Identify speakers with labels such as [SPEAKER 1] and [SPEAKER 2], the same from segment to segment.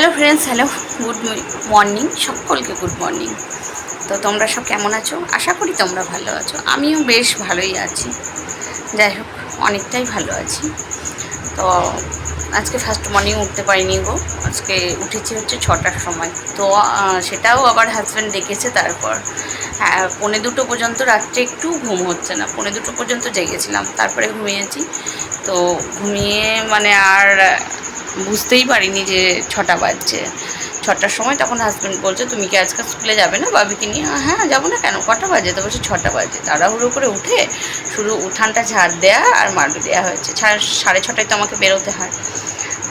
[SPEAKER 1] Hello friends hello good morning সকলকে good morning তো তোমরা সব কেমন আছো? আশা করি তোমরা ভালো আছো। আমিও বেশ ভালোই আছি। যাই হোক, অনেকটাই ভালো আছি। তো আজকে ফার্স্ট মর্নিং উঠতে পারিনি গো। আজকে উঠেছি হচ্ছে ছটার সময়। তো সেটাও আবার হাজব্যান্ড ডেকেছে তারপর। হ্যাঁ পৌনে দুটো পর্যন্ত রাত্রে একটু ঘুম হচ্ছে না। পৌনে দুটো পর্যন্ত জেগেছিলাম। তারপরে ঘুমিয়েছি। তো ঘুমিয়ে মানে আর বুঝতেই পারিনি যে ছটা বাজছে। ছটার সময় তখন হাজব্যান্ড বলছে, তুমি কি আজকে স্কুলে যাবে না বাবিকে নিয়ে? হ্যাঁ যাব না কেন? কটা বাজে? তো বলছে, ছটা বাজে। তাড়াহুড়ো করে উঠে শুধু উঠানটা ঝাড় দেয়া আর মারু দেওয়া হয়েছে। সাড়ে ছটায় তো আমাকে বেরোতে হয়।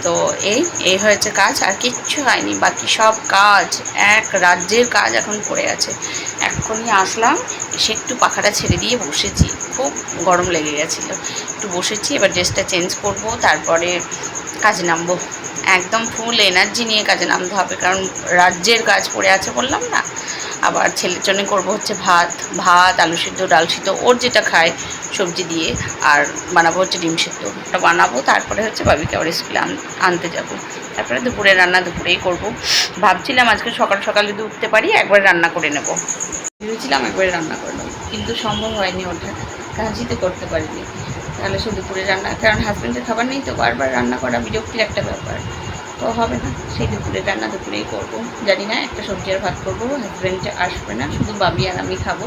[SPEAKER 1] তো এই এই হয়েছে কাজ, আর কিচ্ছু হয়নি। বাকি সব কাজ, এক রাজ্যের কাজ এখন পড়ে আছে। এক্ষুনি আসলাম, এসে একটু পাখাটা ছেড়ে দিয়ে বসেছি। খুব গরম লেগে গেছিল। একটু বসেছি, এবার ড্রেসটা চেঞ্জ করব, তারপরে কাজে নামবো। একদম ফুল এনার্জি নিয়ে কাজে নামতে হবে, কারণ রাজ্যের কাজ পড়ে আছে বললাম না? আবার ছেলের জন্য করব হচ্ছে ভাত ভাত, আলু সিদ্ধ, ডাল সিদ্ধ, ওর যেটা খায় সবজি দিয়ে, আর বানাবো হচ্ছে ডিম সিদ্ধ। ওটা বানাবো, তারপরে হচ্ছে বাবিকে আবার স্কুলে আন- আনতে যাব। তারপরে দুপুরে রান্না দুপুরেই করব। ভাবছিলাম আজকে সকাল সকাল যদি উঠতে পারি, একবার রান্না করে নেব। ভেবেছিলাম একবারে রান্না করে নেব, কিন্তু সম্ভব হয়নি ওটা। কাজই তো করতে পারিনি। তাহলে সে দুপুরে রান্না, কারণ হাজব্যান্ডের খাবার নেই তো বারবার রান্না করা বিরক্তির একটা ব্যাপার। তো হবে না, সেই দুপুরে রান্না দুপুরেই করব। জানি না, একটা সবজি আর ভাত করব হাজব্যান্ড আসবে না, শুধু বাবি আর আমি খাব।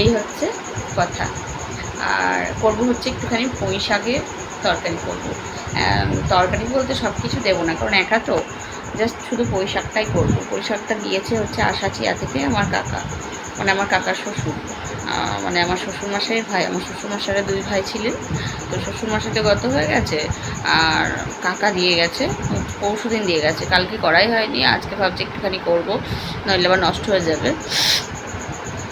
[SPEAKER 1] এই হচ্ছে কথা। আর করব হচ্ছে একটুখানি পুঁই শাকের তরকারি করব। তরকারি বলতে সব কিছু দেবো না, কারণ একা তো। জাস্ট শুধু পুঁই শাকটাই করব। পুঁই শাকটা দিয়েছে হচ্ছে আশাচিয়া থেকে আমার কাকা। মানে আমার কাকার শ্বশুর। মানে আমার শ্বশুরমশাইয়ের ভাই, আমার শ্বশুরমশাইরা দুই ভাই ছিলেন। তো শ্বশুরমশাই তো গত হয়ে গেছে আর কাকা দিয়ে গেছে, পরশু দিন দিয়ে গেছে। কালকে করাই হয়নি, আজকে ভাবছি একটুখানি করব, নইলে আবার নষ্ট হয়ে যাবে।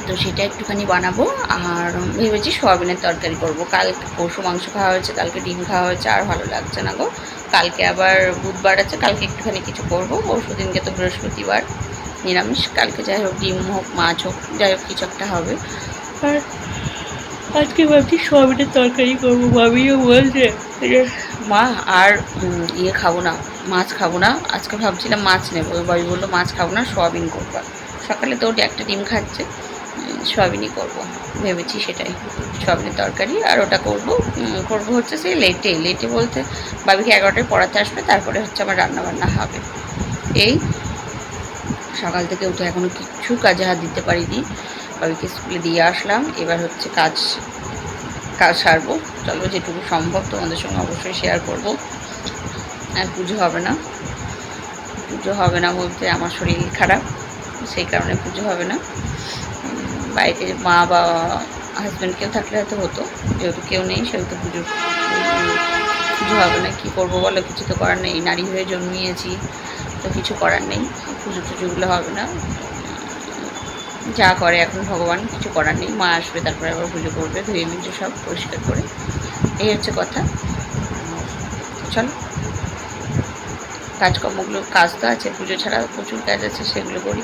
[SPEAKER 1] তো সেটা একটুখানি বানাবো আর ভেবেছি সোয়াবিনের তরকারি করব। কাল পরশু মাংস খাওয়া হয়েছে, কালকে ডিম খাওয়া হয়েছে, আর ভালো লাগছে না গো। কালকে আবার বুধবার আছে, কালকে একটুখানি কিছু করব। পরশু দিনকে তো বৃহস্পতিবার, নিরামিষ। কালকে যাই হোক, ডিম হোক, মাছ হোক, যাই হোক, কিছু একটা হবে। আর আজকে ভাবছি সোয়াবিনের তরকারি করব, ভাবিও বলছে। যে মা, আর ইয়ে খাব না, মাছ খাব না। আজকে ভাবছিলাম মাছ নেব বাবি বলল মাছ খাব না, সোয়াবিন করব। সকালে তো ওটা একটা ডিম খাচ্ছে সোয়াবিনই করব। ভেবেছি সেটাই, সোয়াবিনের তরকারি, আর ওটা করব। করব হচ্ছে সেই লেটে লেটে বলতে বাবিকে এগারোটায় পড়াতে আসবে, তারপরে হচ্ছে আমার রান্না বান্না হবে। এই, সকাল থেকে উঠে এখনও কিচ্ছু কাজে হাত দিতে পারিনি। বাবিকে স্কুলে দিয়ে আসলাম। এবার হচ্ছে কাজ কাজ সারবো। চলো, যেটুকু সম্ভব তোমাদের সঙ্গে অবশ্যই শেয়ার করব। আর পুজো হবে না। পুজো হবে না বলতে আমার শরীর খারাপ, সেই কারণে পুজো হবে না। বাড়িতে মা বা হাজব্যান্ড কেউ থাকলে হয়তো হতো, যেহেতু কেউ নেই, সেহেতু পুজো পুজো হবে না। কী করব বলো? কিছু তো করার নেই। নারী হয়ে জন্মিয়েছি, তো কিছু করার নেই। পুজো টুজোগুলো হবে না। যা করে এখন ভগবান, কিছু করার নেই। মা আসবে, তারপরে আবার পুজো করবে, ধুয়ে মিজে সব পরিষ্কার করে। এই হচ্ছে কথা। চল। কাজকর্মগুলো, কাজ তো আছে, পুজো ছাড়া প্রচুর কাজ আছে, সেগুলো করি।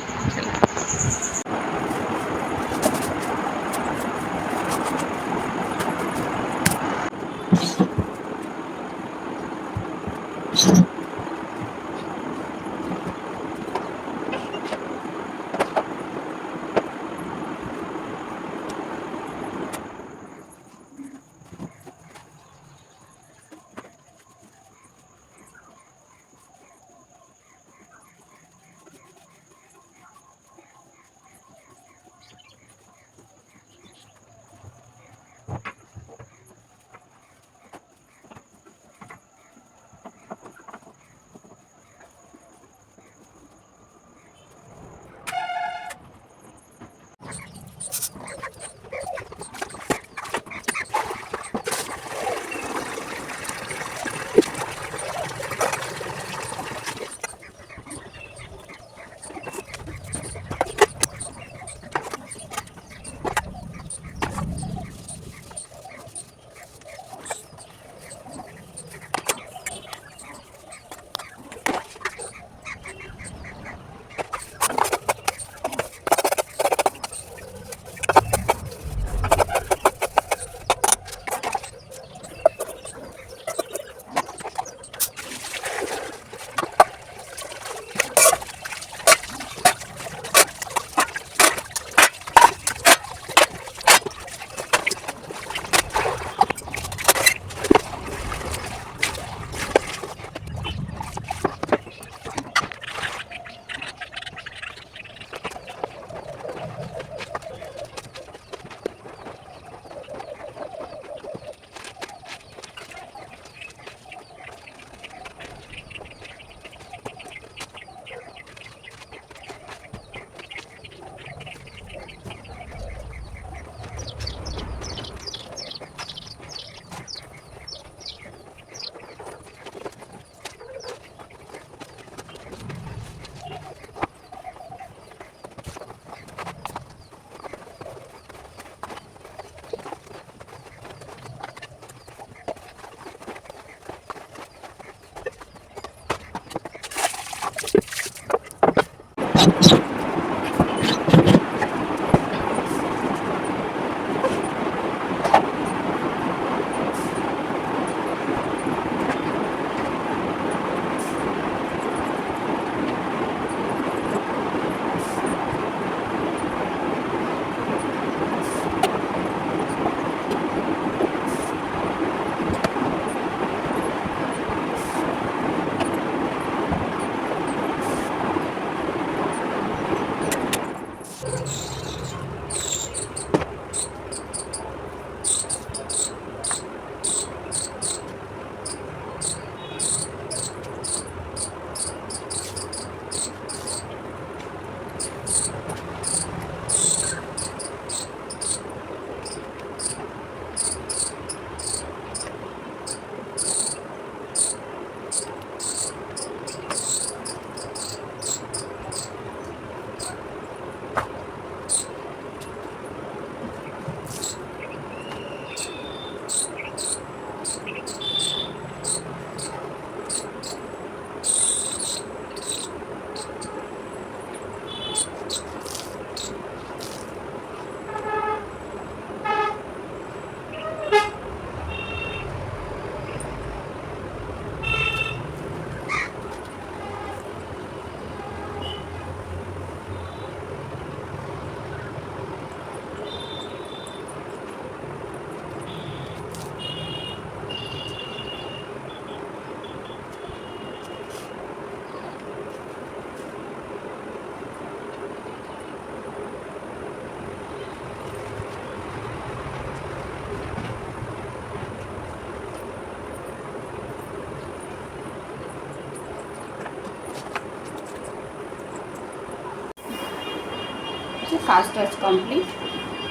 [SPEAKER 1] কাজ টাজ কমপ্লিট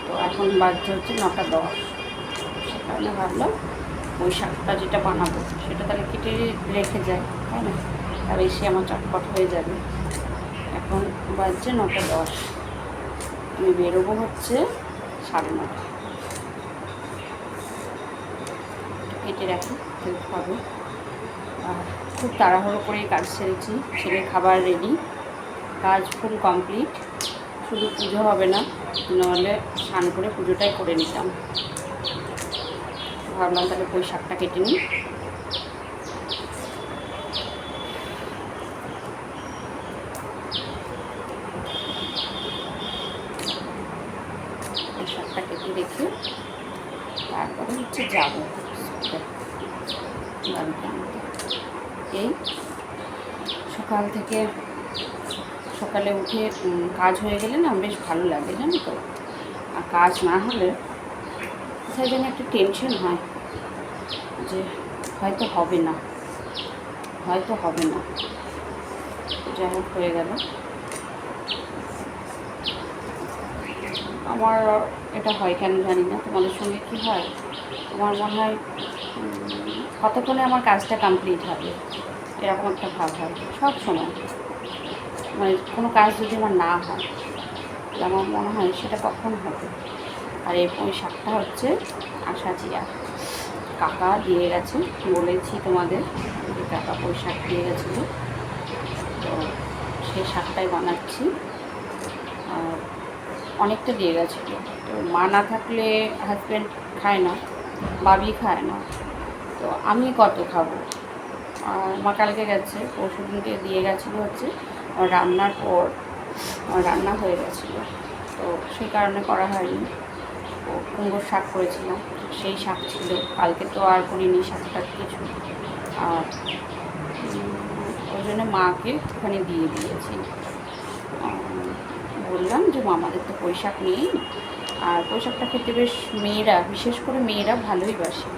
[SPEAKER 1] তো এখন বাজছে হচ্ছে নটা দশ। কারণে ভাবলাম ওই শাকটা যেটা বানাবো, সেটা তাহলে কেটে রেখে যায় তাই না? আর এসে আমার চটপট হয়ে যাবে। এখন বাজছে নটা দশ। আমি বেরোবো হচ্ছে সাড়ে নটা। কেটে রাখি কেউ খাবে আর খুব তাড়াহুড়ো করেই কাজ সেরেছি, ছেলে খাবার রেডি কাজ ফুল কমপ্লিট শুধু পুজো হবে না নাহলে স্নান করে পুজোটাই করে নিতাম। ভাবলাম তাহলে পুঁই শাকটা কেটে নিই। শাকটা কেটে রেখে তারপরে হচ্ছে যাব। এই সকাল থেকে সকালে উঠে কাজ হয়ে গেলে না বেশ ভালো লাগে, জানো তো? আর কাজ না হলে কোথায় যেন একটা টেনশন হয় যে হয়তো হবে না, হয়তো হবে না। যাই হোক হয়ে গেল। আমার এটা হয় কেন জানি না, তোমাদের সঙ্গে কি হয়? তোমার মনে হয় কতক্ষণে আমার কাজটা কমপ্লিট হবে? এরকম একটা ভাব হয়, সব সময়। মানে কোনো কাজ যদি আমার না হয়, তাহলে আমার মনে হয় সেটা কখন হবে? আর এই ওই শাকটা হচ্ছে আশা জিয়া কাকা দিয়ে গেছে, বলেছি তোমাদের যে কাকা ওই শাক দিয়ে গেছিল। তো সেই শাকটাই বানাচ্ছি। আর অনেকটা দিয়ে গেছিল। তো মা না থাকলে হাজব্যান্ড খায় না বাবি খায় না। তো আমি কত খাব? আর মা কালকে গেছে পরশু দিনকে দিয়ে গেছিল হচ্ছে রান্নার পর রান্না হয়ে গেছিল। তো সেই কারণে করা হয়নি। ও কুমড়োর শাক করেছিলাম, সেই শাক ছিল। কালকে তো আর করিনি শাকটা কিছু। আর ওই জন্য মাকে একটুখানি দিয়ে দিয়েছি। বললাম যে মামাদের তো পৈশাক নেই। আর পৈশাকটা খেতে বেশ মেয়েরা, বিশেষ করে মেয়েরা ভালোই বাসে।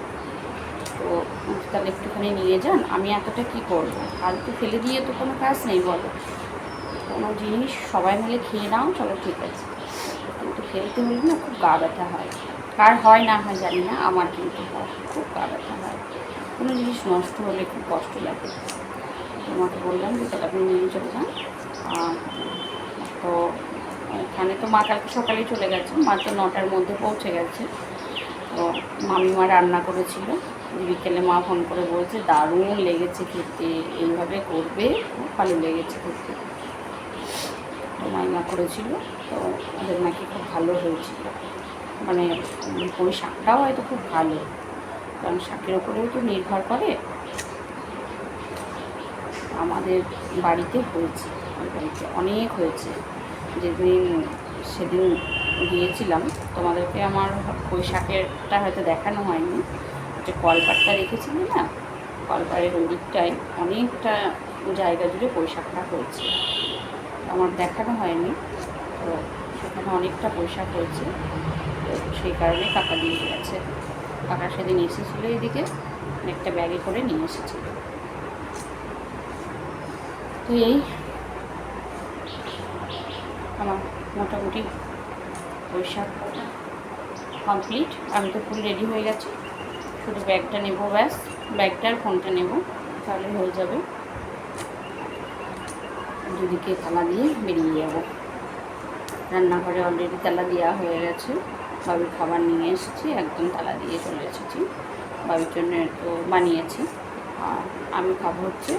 [SPEAKER 1] তো তাহলে একটুখানি নিয়ে যান, আমি এতটা কি করব? ফালতু ফেলে দিয়ে তো কোনো কাজ নেই, বলো। কোনো জিনিস সবাই মিলে খেয়ে নাও, চলো ঠিক আছে। কিন্তু খেলতে হলে না খুব গা ব্যথা হয়। কার হয় না হয় জানি না, আমার কিন্তু হয়, খুব গা ব্যথা হয়। কোনো জিনিস নষ্ট হলে খুব কষ্ট লাগে। তোমাকে বললাম যে তাহলে আপনি নিয়ে চলে যান। তো ওখানে তো মা কালকে সকালেই চলে গেছে, মা তো নটার মধ্যে পৌঁছে গেছে। তো মামিমা রান্না করেছিল, বিকেলে মা ফোন করে বলছে, দারুণ লেগেছে খেতে, এইভাবে করবে, খুব ভালো লেগেছে খেতে। তো মাইমা করেছিল, তো ওদের নাকি খুব ভালো হয়েছিল। মানে ওই শাকটাও হয়তো খুব ভালো, কারণ শাকের ওপরেও তো নির্ভর করে আমাদের বাড়িতে হয়েছে বাড়িতে অনেক হয়েছে। যেদিন, সেদিন গিয়েছিলাম, তোমাদেরকে আমার ওই শাকেরটা হয়তো দেখানো হয়নি, যে কলপাটটা রেখেছিলি না? কলপাড়ের ওই দিকটায় অনেকটা জায়গা জুড়ে পুঁই হয়েছে। আমার দেখানো হয়নি। তো সেখানে অনেকটা পোশাক হয়েছে। তো সেই কারণে কাকা দিয়ে গেছে। কাকা সেদিন এসেছিল এদিকে একটা ব্যাগে করে নিয়ে এসেছিল তো এই আমার মোটামুটি পোশাক কমপ্লিট। আমি তো ফুল রেডি হয়ে গেছি। শুধু ব্যাগটা নেব ব্যাস, ব্যাগটা আর ফোনটা নেব, তাহলে হয়ে যাবে। দুদিকে তালা দিয়ে বেরিয়ে যাব। রান্নাঘরে অলরেডি তালা দেওয়া হয়ে গেছে। বাবির খাবার নিয়ে এসেছি, একদম তালা দিয়ে চলে এসেছি। বাবির জন্য তো বানিয়েছি। আর আমি খাব হচ্ছে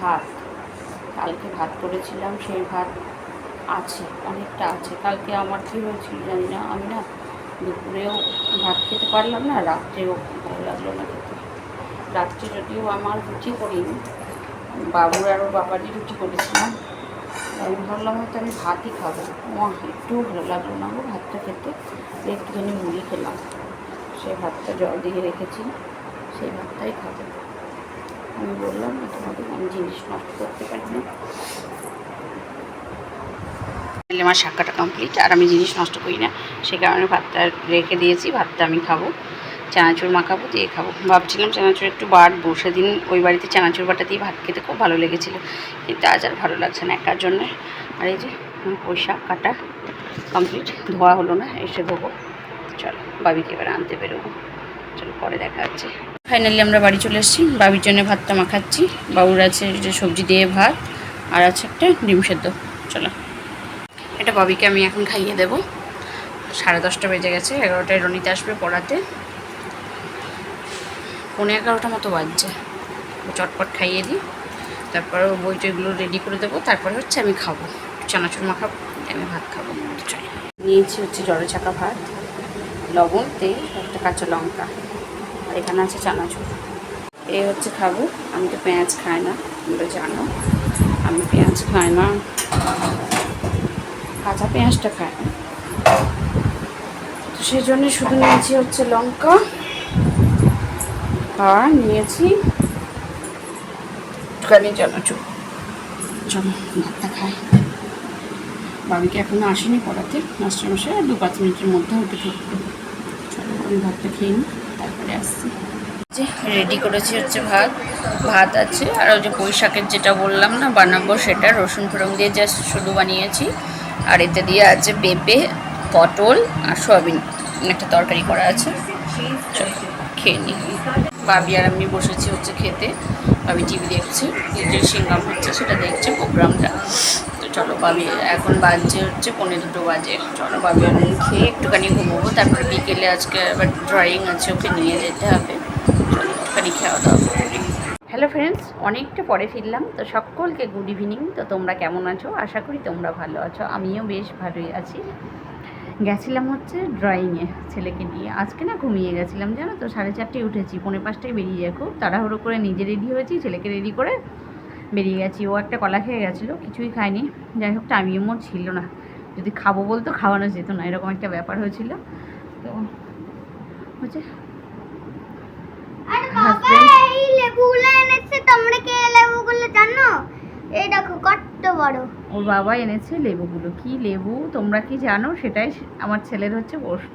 [SPEAKER 1] ভাত। কালকে ভাত করেছিলাম, সেই ভাত আছে, অনেকটা আছে। কালকে আমার কী হয়েছিল জানি না, আমি না দুপুরেও ভাত খেতে পারলাম না, রাত্রেও ভালো লাগল না খেতে। রাত্রে যদিও আমার রুটি করিনি বাবুর আরও বাবারই রুটি করেছিলাম। আমি ভাবলাম হয়তো আমি ভাতই খাব। মা একটুও ভালো লাগল না গো ভাতটা খেতে। একটুখানি মুড়ি খেলাম। সেই ভাতটা জল দিয়ে রেখেছি, সেই ভাতটাই খাব। আমি বললাম না আমি জিনিস নষ্ট করতে পারি না। আমার শাখাটা কমপ্লিট আর আমি জিনিস নষ্ট করি না। সে কারণে ভাতটা রেখে দিয়েছি, ভাতটা আমি খাব। চানাচুর মাখাবো, দিয়ে খাব। ভাবছিলাম চানাচুর একটু বাড়বো সেদিন ওই বাড়িতে চানাচুর বাটা দিয়ে ভাত খেতে খুব ভালো লেগেছিলো। কিন্তু আজ আর ভালো লাগছে না একার জন্য। আর এই যে শাক কাটা কমপ্লিট ধোয়া হলো না, এসে ধোবো। চলো, বাবিকে এবার আনতে বেরোবো। চলো, পরে দেখা হচ্ছে। ফাইনালি আমরা বাড়ি চলে এসেছি। বাবির জন্য ভাতটা মাখাচ্ছি। বাবুর আছে সবজি দিয়ে ভাত, আর আছে একটা ডিম সেদ্ধ। চলো, এটা বাবিকে আমি এখন খাইয়ে দেবো। সাড়ে দশটা বেজে গেছে, এগারোটায় রনিতে আসবে পড়াতে। পৌনে এগারোটা মতো বাজছে। চটপট খাইয়ে দিই। তারপরে বই টইগুলো রেডি করে দেবো। তারপরে হচ্ছে আমি খাব। চানাচুর মাখাবো, আমি ভাত খাব। নিয়েছি হচ্ছে জলে চাকা ভাত, লবণ, তেল, একটা কাঁচা লঙ্কা। আর এখানে আছে চানাচুর। এই হচ্ছে খাব। আমি তো পেঁয়াজ খাই না, তোমরা জানো। আমি পেঁয়াজ খাই না। কাঁচা পেঁয়াজটা খাই। না তো সেই জন্য শুধু নিয়েছি হচ্ছে লঙ্কা। আর নিয়েছি। একটুখানি চানাচুর চলো ভাতটা খাই। বাবিকে এখনও আসেনি পড়াতে। মাস্টারমশাই আর দু পাঁচ মিনিটের মধ্যে হয়তো ঢুকবে চলো আমি ভাতটা খেয়ে নিই তারপরে আসছি। যে রেডি করেছি হচ্ছে ভাত। ভাত আছে, আর ওই যে পুঁই শাকের যেটা বললাম না, বানাবো সেটা রসুন ফোড়ন দিয়ে জাস্ট শুধু বানিয়েছি। আর এতে দিয়ে আছে পেঁপে, পটল আর সয়াবিন। একটা তরকারি করা আছে। খেয়ে নিই বাবি আর আমি বসেছি হচ্ছে খেতে। বাবি টিভি দেখছে যে সিঙ্গাম হচ্ছে, সেটা দেখছে প্রোগ্রামটা। তো চলো বাবি এখন বাজছে হচ্ছে পনেরো দুটো বাজে। চলো বাবি আর আমি খেয়ে একটুখানি ঘুমোবো, তারপরে বিকেলে আজকে আবার ড্রয়িং আছে ওকে নিয়ে যেতে হবে। চলো একটুখানি খাওয়া দাওয়া হ্যালো ফ্রেন্ডস অনেকটা পরে ফিরলাম। তো সকলকে গুড ইভিনিং তো তোমরা কেমন আছো? আশা করি তোমরা ভালো আছো। আমিও বেশ ভালোই আছি। গেছিলাম হচ্ছে ড্রয়িংয়ে ছেলেকে নিয়ে। আজকে না ঘুমিয়ে গেছিলাম জানো তো? সাড়ে চারটেয় উঠেছি পৌনে পাঁচটায় বেরিয়ে যায়। খুব তাড়াহুড়ো করে নিজে রেডি হয়েছি ছেলেকে রেডি করে বেরিয়ে গেছি। ও একটা কলা খেয়ে গেছিল কিছুই খায়নি। যাই হোক টাইমিও মোট ছিল না। যদি খাব বলতো খাওয়ানো যেত না এরকম একটা ব্যাপার হয়েছিল। তো হচ্ছে
[SPEAKER 2] আরে বাবা
[SPEAKER 1] Husband?
[SPEAKER 2] এই লেবুগুলো এনেছে তোমরা কে লেবুগুলো জানো এই দেখো কত বড়
[SPEAKER 1] ওর বাবা এনেছে লেবুগুলো। কি লেবু? তোমরা কি জানো? সেটাই আমার ছেলের হচ্ছে প্রশ্ন।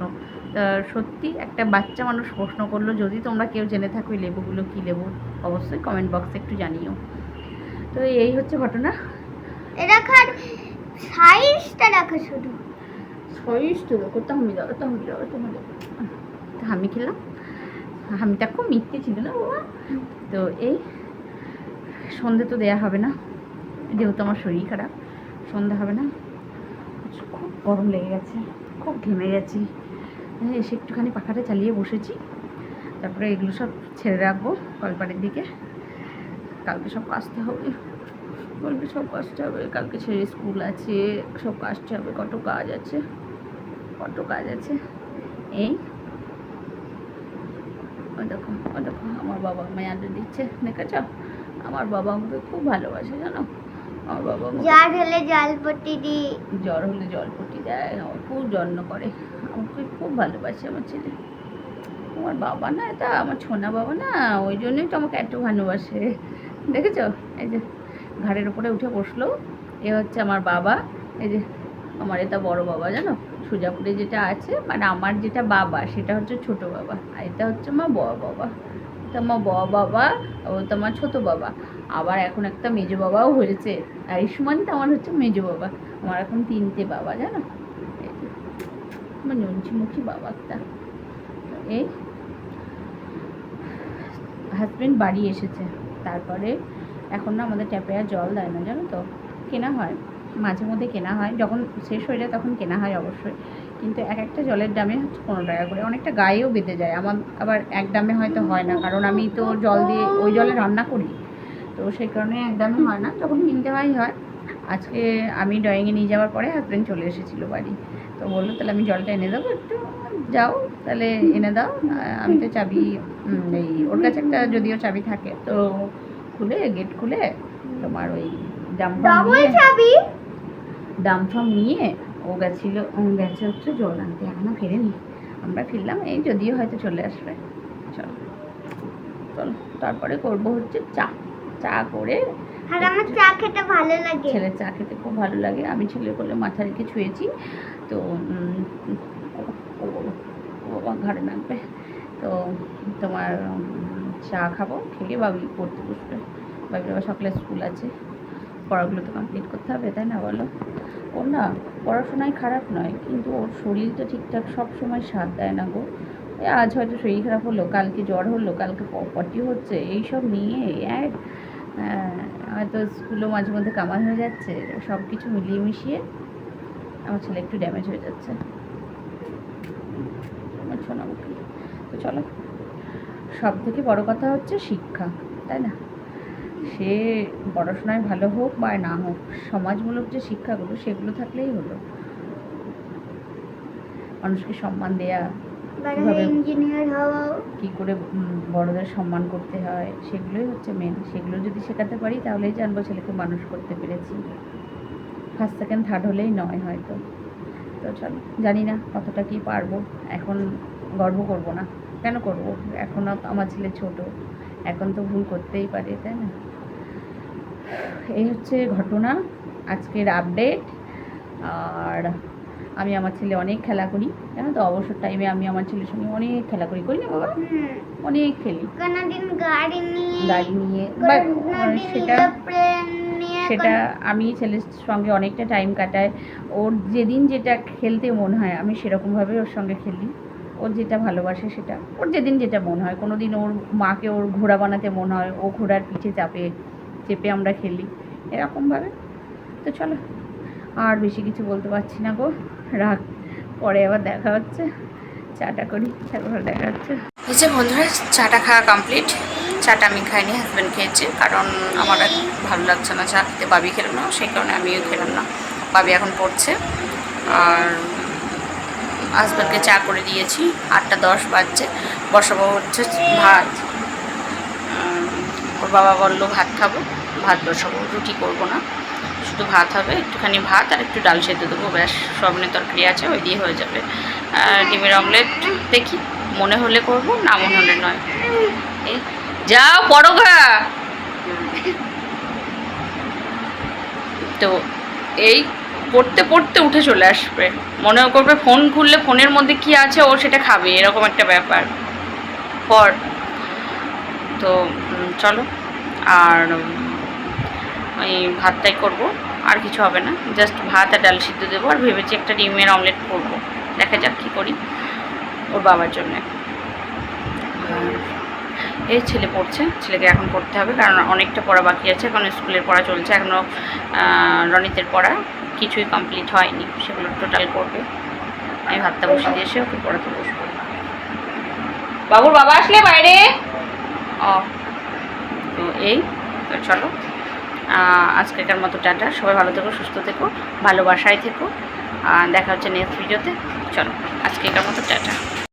[SPEAKER 1] সত্যি একটা বাচ্চা মানুষ প্রশ্ন করল যদি তোমরা কেউ জেনে থাকো এই লেবুগুলো কী লেবু? অবশ্যই কমেন্ট বক্সে একটু জানিও। তো এই হচ্ছে ঘটনা।
[SPEAKER 2] এটা খার সাইজটা দেখো শুধু।
[SPEAKER 1] সইস তো করতে হামি দাও তো হামি দাও তো হামি দাও হামি খেলাম। হামিটা খুব মিথ্যে ছিল না বাবা। তো এই সন্ধে তো দেয়া হবে না। যেহেতু আমার শরীর খারাপ, সন্ধ্যা হবে না। খুব গরম লেগে গেছে, খুব ঘেমে গেছি। এসে একটুখানি পাখাটা চালিয়ে বসেছি। তারপরে এগুলো সব ছেড়ে রাখব কলপাড়ের দিকে। কালকে সব কাচতে হবে। কালকে সব কাচতে হবে। কালকে ছেড়ে স্কুল আছে, সব কাচতে হবে। কত কাজ আছে, কত কাজ আছে। এই। ও দেখো দেখো, আমার বাবা আমায় আদর দিচ্ছে। দেখেছ? আমার বাবা আমাকে খুব ভালোবাসে, জানো? আমার বাবা
[SPEAKER 2] যার হলে জলপটি দি
[SPEAKER 1] জ্বর হলে জল পটি দেয় আমার খুব যত্ন করে। আমাকে খুব ভালোবাসে আমার ছেলে। আমার বাবা না এটা আমার ছোনা বাবা না ওই জন্যই তো আমাকে এত ভালোবাসে। দেখেছ? এই যে ঘাড়ের উপরে উঠে বসল। এ হচ্ছে আমার বাবা। এই যে আমার এটা বড় বাবা জানো? সুজাপুরে যেটা আছে মানে আমার যেটা বাবা সেটা হচ্ছে ছোট বাবা। আর এটা হচ্ছে আমার বড় বাবা। এটা আমার বড় বাবা ও তো আমার ছোট বাবা। আবার এখন একটা মেজো বাবাও হয়েছে। আয়ুষ্মান তো আমার হচ্ছে মেজো বাবা। আমার এখন তিনটে বাবা, জানো? আমার নঞ্চিমুখী বাবা একটা। এই হাজবেন্ড বাড়ি এসেছে। তারপরে এখন না আমাদের ট্যাপে আর জল দেয় না, জানো তো? কেনা হয়। মাঝে মধ্যে কেনা হয়। যখন শেষ হয়ে যায় তখন কেনা হয় অবশ্যই। কিন্তু এক একটা জলের দামে হচ্ছে পনেরো টাকা করে। অনেকটা গায়েও বেঁধে যায়। আমার আবার এক দামে হয়তো হয় না। কারণ আমি তো জল দিয়ে ওই জলে রান্না করি। তো সেই কারণে একদমই দামে হয় না। যখন কিনতে হয় হয়। আজকে আমি ড্রয়িংয়ে নিয়ে যাওয়ার পরে হাজব্যান্ড চলে এসেছিল বাড়ি। তো বলল তাহলে আমি জলটা এনে দেবো একটু। যাও তাহলে এনে দাও। আমি তো চাবি এই ওর কাছে একটা যদিও চাবি থাকে। তো খুলে গেট খুলে তোমার ওই
[SPEAKER 2] চাবি?
[SPEAKER 1] ডামফাম নিয়ে ও গেছিল ও গেছে হচ্ছে জল আনতে। এখনও ফেরেনি। আমরা ফিরলাম এই যদিও হয়তো চলে আসবে। চলো চলো। তারপরে করব হচ্ছে চা। চা করে
[SPEAKER 2] আর আমার চা খেতে ভালো লাগে।
[SPEAKER 1] ছেলের চা খেতে খুব ভালো লাগে। আমি ছেলের কোলে মাথা রেখে ছুঁয়েছি। তো বাবা, ও নামবে। তো তোমার চা খাব খেয়ে বাবি পড়তে বসবে। বাবির আবার সকালে স্কুল আছে। পড়াগুলো তো কমপ্লিট করতে হবে তাই না বলো? ওর না পড়াশোনায় খারাপ নয় কিন্তু ওর শরীর তো ঠিকঠাক সব সময় সাথ দেয় না গো। আজ হয়তো শরীর খারাপ হলো কালকে জ্বর হলো কালকে পটি হচ্ছে এইসব নিয়ে এক হয়তো স্কুলও মাঝে মধ্যে কামাল হয়ে যাচ্ছে সব কিছু মিলিয়ে মিশিয়ে আমার ছেলে একটু ড্যামেজ হয়ে যাচ্ছে। আমার সোনামুখী তো চলো সব থেকে বড় কথা হচ্ছে শিক্ষা, তাই না? সে পড়াশোনায় ভালো হোক বা না হোক, সমাজমূলক যে শিক্ষাগুলো, সেগুলো থাকলেই হলো। মানুষকে সম্মান দেয়া
[SPEAKER 2] ইঞ্জিনিয়ার হওয়া।
[SPEAKER 1] কী করে বড়দের সম্মান করতে হয় সেগুলোই হচ্ছে মেন সেগুলো যদি শেখাতে পারি তাহলেই জানব ছেলেকে মানুষ করতে পেরেছি। ফার্স্ট সেকেন্ড থার্ড হলেই নয় হয়তো। তো চলো জানি না কতটা কি পারব। এখন গর্ব করব না। কেন করব? এখনও আমার ছেলে ছোট। এখন তো ভুল করতেই পারে তাই না? এই হচ্ছে ঘটনা। আজকের আপডেট আর আমি আমার ছেলে অনেক খেলা করি জানো তো? অবসর টাইমে আমি আমার ছেলের সঙ্গে অনেক খেলা করি। করি না বাবা? অনেক খেলি।
[SPEAKER 2] কোনোদিন গাড়ি নিয়ে
[SPEAKER 1] গাড়ি নিয়ে বা সেটা সেটা আমি ছেলের সঙ্গে অনেকটা টাইম কাটাই। ওর যেদিন যেটা খেলতে মন হয় আমি সেরকমভাবে ওর সঙ্গে খেলি। ওর যেটা ভালোবাসে সেটা। ওর যেদিন যেটা মন হয় কোনো দিন ওর মাকে ওর ঘোড়া বানাতে মন হয় ও ঘোড়ার পিঠে চাপে চেপে আমরা খেলি। এরকমভাবে। তো চলো আর বেশি কিছু বলতে পারছি না গো। রাখ পরে আবার দেখা হচ্ছে। চাটা করি, তারপর দেখা হচ্ছে। এই যে বন্ধুরা, চাটা খাওয়া কমপ্লিট চাটা আমি খাইনি হাজব্যান্ড খেয়েছে, কারণ আমার ভালো লাগছে না। চা খেতে বাবি খেলাম না, সেই কারণে আমিও খেলাম না। বাবি এখন পড়ছে। আর হাজব্যান্ডকে চা করে দিয়েছি। আটটা দশ বাজছে। বসাবো হচ্ছে ভাত। ওর বাবা বলল, ভাত খাব। ভাত বসাবো, রুটি করব না। শুধু ভাত হবে, একটুখানি ভাত আর একটু ডাল সেদ্ধ দেবো, ব্যাস সবনে তরকারি আছে, ওই দিয়ে হয়ে যাবে। আর ডিমের অমলেট দেখি, মনে হলে করব, না মনে হলে নয়। এই, যাও, পড়ো গা। তো এই পড়তে পড়তে উঠে চলে আসবে। মনে করবে ফোন খুললে ফোনের মধ্যে কি আছে, ও সেটা খাবে, এরকম একটা ব্যাপার। পর তো চলো। আর ওই ভাতটাই করব। আর কিছু হবে না। জাস্ট ভাত আর ডাল সিদ্ধ দেবো আর ভেবেছি একটা ডিমের অমলেট করব। দেখা যাক কী করি ওর বাবার জন্যে। এই ছেলে পড়ছে, ছেলেকে এখন পড়তে হবে কারণ অনেকটা পড়া বাকি আছে, এখন স্কুলের পড়া চলছে এখনও রনিতের পড়া। কিছুই কমপ্লিট হয়নি, সেগুলো টোটাল করবে। আমি ভাতটা বসে দিয়ে এসে ওকে পড়াতে বসবো। বাবুর বাবা আসলে বাইরে? ও, তো এই, তো চলো। আজকেকার মতো টাটা। সবাই ভালো থেকো, সুস্থ থেকো, ভালোবাসায় থেকো। দেখা হচ্ছে নেক্সট ভিডিওতে চলো আজকেকার মতো টাটা।